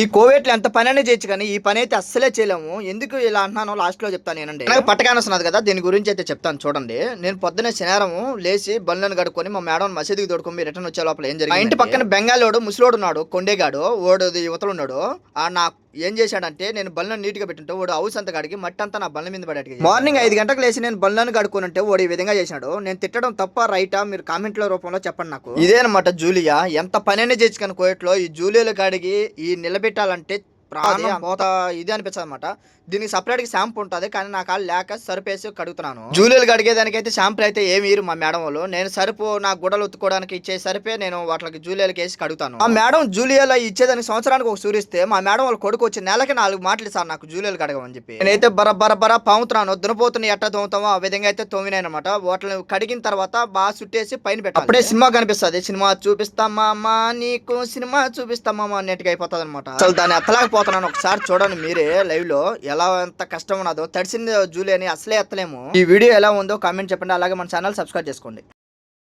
ఈ కోవేట్లు ఎంత పని అనేది చేయొచ్చు కానీ ఈ పని అయితే అస్సలే చేయలేము. ఎందుకు ఇలా అంటున్నానో లాస్ట్లో చెప్తాను నేనండి. నాకు పట్టకాన వస్తున్నది కదా దీని గురించి అయితే చెప్తాను చూడండి. నేను పొద్దున్నే శనివారం లేచి బండ్లను కడుక్కొని మా మేడం మసీదుకి దొడుకొని రిటర్న్ వచ్చే లోపల ఏం జరిగింది ఇంటి పక్కన బెంగాలోడు ముసలోడు ఉన్నాడు కొండేగాడు ఓడు యువతలు ఉన్నాడు. ఆ నా ఏం చేశాడంటే నేను బళ్ళను నీట్గా పెట్టింటే వాడు హౌస్ అంతా కడిగి మట్టి అంతా నా బళ్ళ మీద పడేట్టుగా మార్నింగ్ ఐదు గంటలకు లేచి నేను బళ్ళను కడుక్కుంటే వాడు ఈ విధంగా చేశాడు. నేను తిట్టడం తప్ప రైటా? మీరు కామెంట్ల రూపంలో చెప్పండి నాకు. ఇదేనమాట జూలియా. ఎంత పనైనా చేయొచ్చు కానీ కోయట్లో ఈ జూలియాలు కాడిగి ఈ పెట్టాలంటే ప్రాణం పోత ఇది అనిపించదు అనమాట దీనికి సపరేట్గా షాంపూ ఉంటుంది కానీ నాకు ఆ లేక సరుపు వేసి కడుగుతున్నాను. జూలియలు కడిగేదానికైతే షాంపూ అయితే ఏమి ఇరు మా మేడం వాళ్ళు. నేను సరుపు నా గుడలు ఉత్తుకోవడానికి ఇచ్చే సరిపే నేను వాటికి జూలియలకి వేసి కడుగుతాను. ఆ మేడం జూలియల్ ఇచ్చేదానికి సంవత్సరానికి ఒక సూరిస్తే మా మేడం వాళ్ళ కొడుకు వచ్చి నెలకి నాలుగు మాటలు సార్ నాకు జూలియలు కడగమని చెప్పి. నేనైతే బర బర బర పాముతున్నాను. దునపోతున్న ఎట్ట తోముతామో ఆ విధంగా అయితే తోమినాయనమాట వాటిని కడిగిన తర్వాత బాగా చుట్టేసి పైన పెట్టాలి. అప్పుడే సినిమా కనిపిస్తుంది. సినిమా చూపిస్తామా నీకు సినిమా చూపిస్తామా అన్నట్టుగా అయిపోతుంది అనమాట అసలు దాన్ని ఎత్తలేకపోతున్నాను ఒకసారి చూడండి మీరే లైవ్లో ఎలా ఎంత కష్టం ఉన్నదో. తడిసింది జూలి అని అసలే ఎత్తలేము. ఈ వీడియో ఎలా ఉందో కామెంట్ చెప్పండి. అలాగే మన ఛానల్ సబ్స్క్రైబ్ చేసుకోండి.